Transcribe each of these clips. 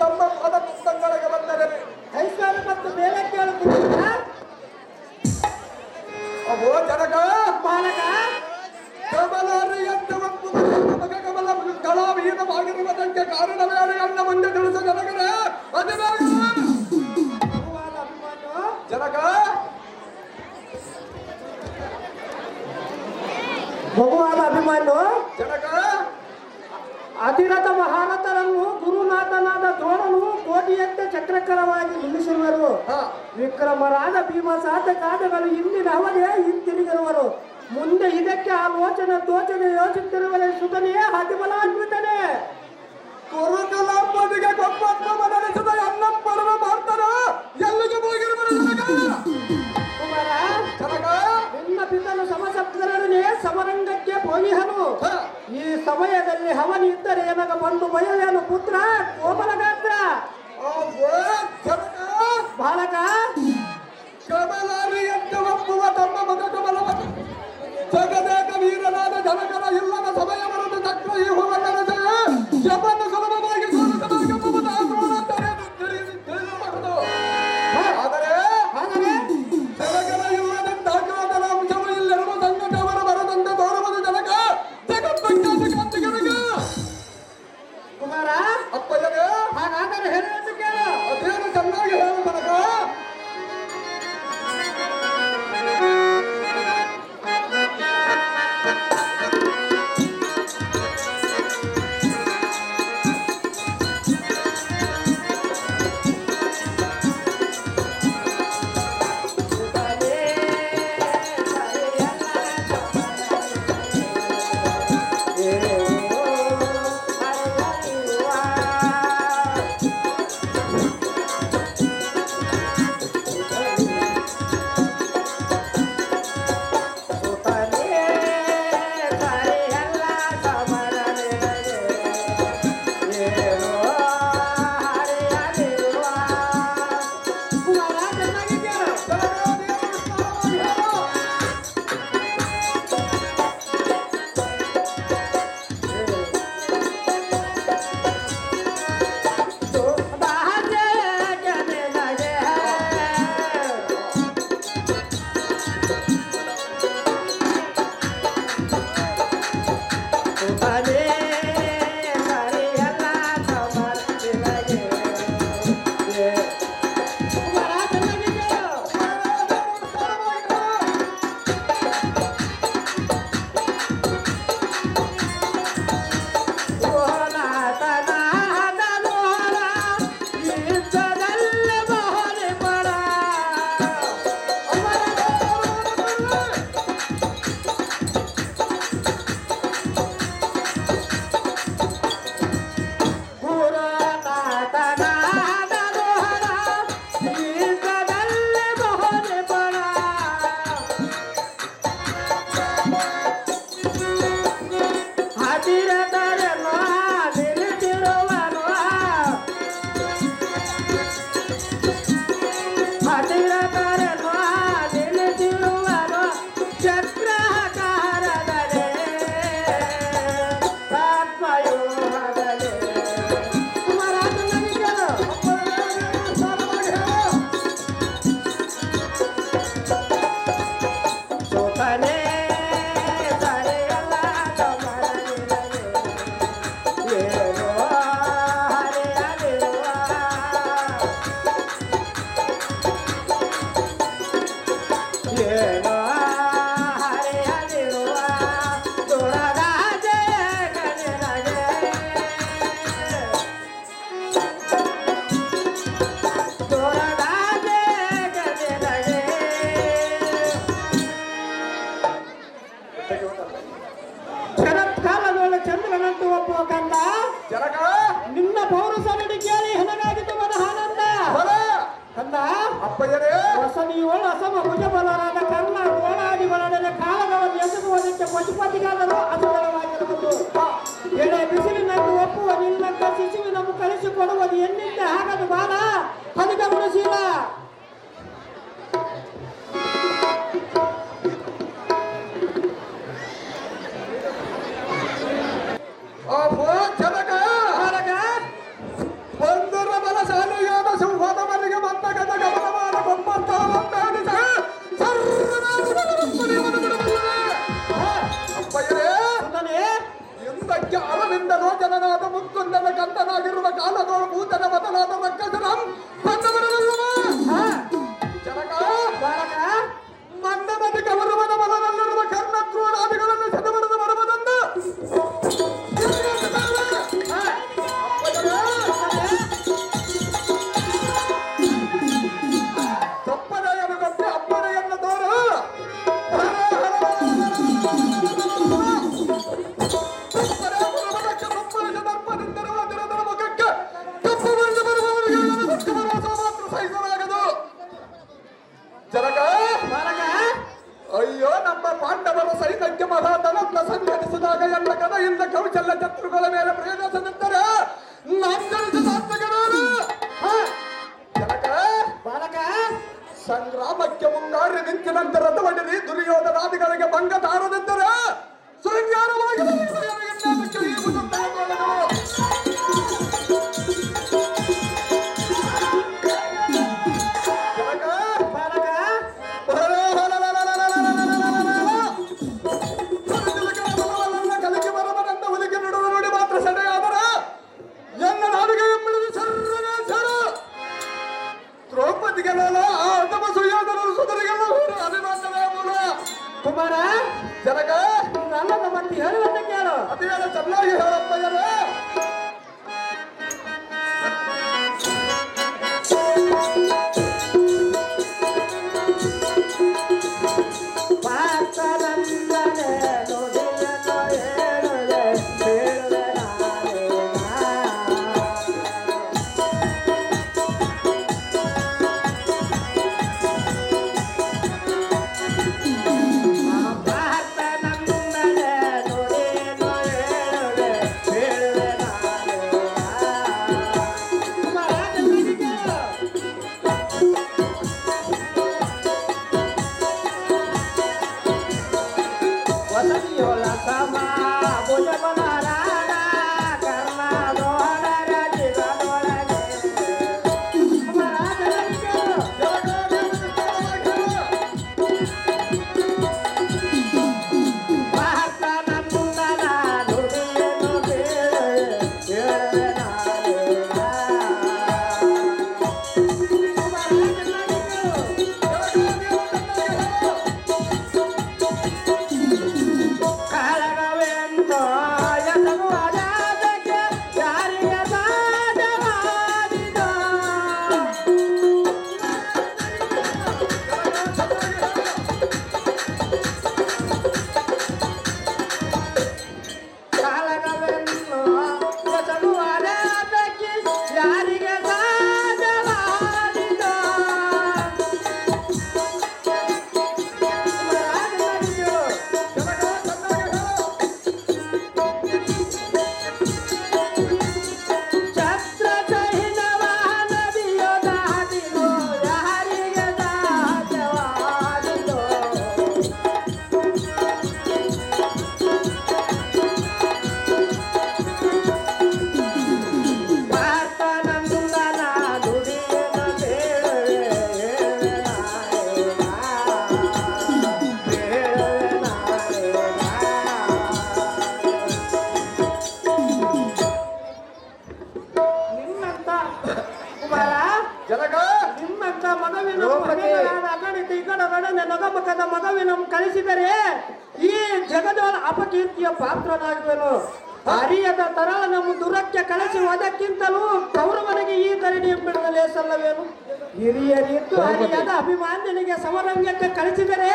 ತಮ್ಮ ಪದ ಪುಸ್ತಕಗಳಿಗೆ ಬಂದರೆ ಕೈಸಾಲ ಮತ್ತು ಮೇಲೆ ಕೇಳುತ್ತಿದ್ದೀರ ಅವೋ ಜನಕ! ಬಾಲಕ! ಕಮಲಾರಿ ಕಮಲ ಕಲಾವಿಹೀನವಾಗಿರುವುದಕ್ಕೆ ಕಾರಣವೇನು ಅನ್ನ ಮುಂದೆ ತಿಳಿಸ ಜನಕರೇ? ಅದು. ಭಗವಾನ್ ಭಗವಾನ ಅಭಿಮಾನ್ಯು? ಜನಕ! ಅತಿರಥ ಮಹಾರಥರನ್ನು ಗುರುನಾಥನಾದ ದ್ರೋಣನು ಕೋಟಿಯಂತೆ ಚಕ್ರಕರವಾಗಿ ನಿಲ್ಲಿಸಿರುವರು. ವಿಕ್ರಮರಾದ ಭೀಮ ಸಾಧಕಾದಗಳು ಇಂದಿನ ಅವಧಿಯ ಹಿಂತಿರುಗಿರುವರು. ಮುಂದೆ ಇದಕ್ಕೆ ಆಲೋಚನೆ ತೋಚನೆ ಯೋಚಿಸುತ್ತಿರುವರೆ ಸುತನೇ ಹದಿಬಲಾನ್ವಿತನೇ ಕುರುಕುಲಂಬದಿಗೆ ಗೊಬ್ಬತ್ತು ನಡೆಸಿದ ಅನ್ನಪ್ಪರವ ಮಾಡ್ತಾರ ಎಲ್ಲಿಗೆ ಹೋಗಿರುವರು ಕುಮಾರ ನಿನ್ನ ಪಿತನು ಸಮಸಪ್ತರನೇ ಸಮರಂಗಕ್ಕೆ ಪೋನಿಹನು ಹಾ. ಈ ಸಮಯದಲ್ಲಿ ಹವನಿ ಇದ್ದರೆ ಏನಾಗ ಬಂದು ಬಯಲೇನು ಪುತ್ರ? ಕೋಮಲಗಾತ್ರ tirar da ಪಶುಪತಿಗಾದರೂ ಅಸುಬಲವಾಗಿರುವುದು ಎಡೆ ಬಿಸಿಲಿನಲ್ಲಿ ಒಪ್ಪುವ ನಿನ್ನಂತ ಶಿಶುವಿನ ಕಳಿಸಿಕೊಡುವುದು ಎಂದಿದ್ದ ಹಾಗದು ಬಾಲ? ಜಾಲದಿಂದ ರೋಚನನಾದ ಮುಕ್ಕುಂದನ ಕಂತನಾಗಿರುವ ಕಾಲದೋ ಭೂತನ ಮೊದಲಾದ ರಕ್ಕಸರಂ ಅಯ್ಯೋ ನಮ್ಮ ಪಾಂಡವರು ಸೈನ್ಯಕ್ಕೆ ಮಹಾಧನನ್ನ ಸಂಘಟಿಸಿದಾಗ ಎಲ್ಲ ಕಡೆಯಿಂದ ಕೌಶಲ್ಯ ಶತ್ರುಗಳ ಮೇಲೆ ಪ್ರಯೋಗಿಸದಿದ್ದರೆ ಸಂಗ್ರಾಮಕ್ಕೆ ಮುಂಗಾರಿ ನಿಂತಿನಂತೆ ರಥವಡಿರಿ ದುರ್ಯೋಧನಾದಿಗಳಿಗೆ ಭಂಗ ತಾರದಿದ್ದರೆ ಶೃಂಗಾರವಾಗಿ ಕುಮಾರ ಜನಕ ನನ್ನ ಮತ್ತೆ ಹೇಳುವಂತ ಕೇಳು. ಅದೇನ ಚೆನ್ನಾಗಿ ಹೇಳಪ್ಪ ಪಾತ್ರನಂದನೆ la la ಮಗವಿನ ಅಗಣಿತ ಇಗಡಗಡನೆ ನಗಮಕದ ಮಗವಿನ ಕಳಿಸಿದರೆ ಈ ಜಗದೋಳ ಅಪಕೀರ್ತಿಯ ಪಾತ್ರನಾಗುವನು. ಅರಿಯದ ತರಳ ನಮ್ಮ ದುರಕ್ಕೆ ಕಳಿಸುವುದಕ್ಕಿಂತಲೂ ಕೌರವನಿಗೆ ಈ ಧರಣಿ ಬಿಡದಲೇ ಸಲ್ಲವೇನು ಹಿರಿಯರಿದ್ದು ಅರಿಯದ ಅಭಿಮಾನ್ಯನಿಗೆ ಸಮರಂಗಕ್ಕೆ ಕಳಿಸಿದರೆ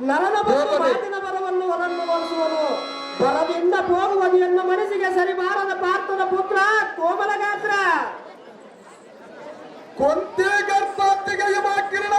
ನರನ ದ್ರೌಪದಿ. ಮಾತಿನ ಬರವನ್ನು ಹೊರನ್ನು ಒಲಿಸುವನು ಬರದಿಂದ ಹೋಗುವುದು ಎನ್ನ ಮನಸ್ಸಿಗೆ ಸರಿಬಾರದ ಪಾರ್ಥನ ಪುತ್ರ ಕೋಮಲ ಗಾತ್ರ ಕೊಂತೆ ಯುವ ಕಿರಣ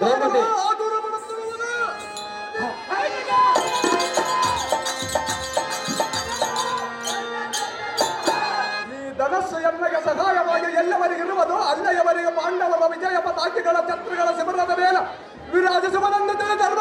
ಪಡುತ್ತಿರುವುದು. ಈ ಧನಸ್ಸು ಎನ್ನಗೆ ಸಹಾಯವಾಗಿ ಎಲ್ಲವರಿಗಿರುವುದು ಅಲ್ಲೆಯವರಿಗೆ ಪಾಂಡವರ ವಿಜಯ ಪತಾಕಿಗಳ ಛತ್ರಗಳ ಶಿಬಿರದ ಮೇಲೆ ವಿರಾಜಿಸುವನಂತೆ ಧರ್ಮ